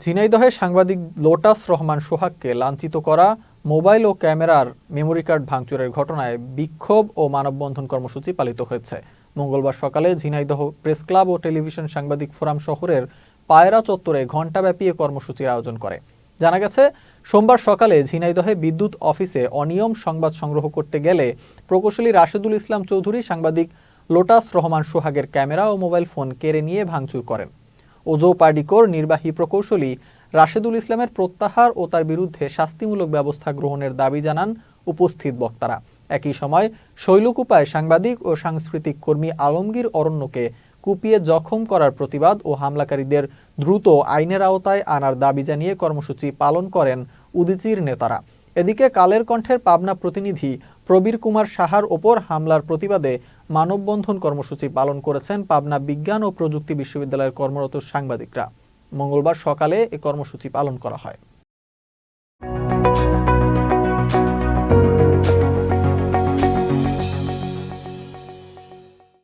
ঝিনাইদহে সাংবাদিক লোটাস রহমান সোহাগকে লাঞ্ছিত করা মোবাইল ও ক্যামেরার মেমোরি কার্ড ভাঙচুরের ঘটনায় বিক্ষোভ ও মানববন্ধন কর্মসূচি পালিত হয়েছে। মঙ্গলবার সকালে ঝিনাইদহ প্রেস ক্লাব ও টেলিভিশন সাংবাদিক ফোরাম শহরের পায়রা চত্বরে ঘণ্টাব্যাপী কর্মসূচির আয়োজন করে। জানা গেছে, সোমবার সকালে ঝিনাইদহে বিদ্যুৎ অফিসে অনিয়ম সংবাদ সংগ্রহ করতে গেলে প্রকৌশলী রাশেদুল ইসলাম চৌধুরী সাংবাদিক লোটাস রহমান সোহাগের ক্যামেরা ও মোবাইল ফোন কেড়ে নিয়ে ভাঙচুর করেন। ওজো পার্ডিকোর নির্বাহী প্রকৌশলী রাশেদুল ইসলামের প্রত্যাহার ও তার বিরুদ্ধে শাস্তিমূলক ব্যবস্থা গ্রহণের দাবি জানান উপস্থিত বক্তারা। একই সময় শৈলকুপায় সাংবাদিক ও সাংস্কৃতিক কর্মী আলমগীর অরণ্যকে কুপিয়ে জখম করার প্রতিবাদ ও হামলাকারীদের দ্রুত আইনের আওতায় আনার দাবি জানিয়ে কর্মসূচি পালন করেন উদিচির নেতারা। এদিকে কালের কণ্ঠের পাবনা প্রতিনিধি প্রবীর কুমার সাহার ওপর হামলার প্রতিবাদে মানববন্ধন কর্মসূচি পালন করেছেন পাবনা বিজ্ঞান ও প্রযুক্তি বিশ্ববিদ্যালয়ের কর্মরত সাংবাদিকরা। মঙ্গলবার সকালে এ কর্মসূচি পালন করা হয়।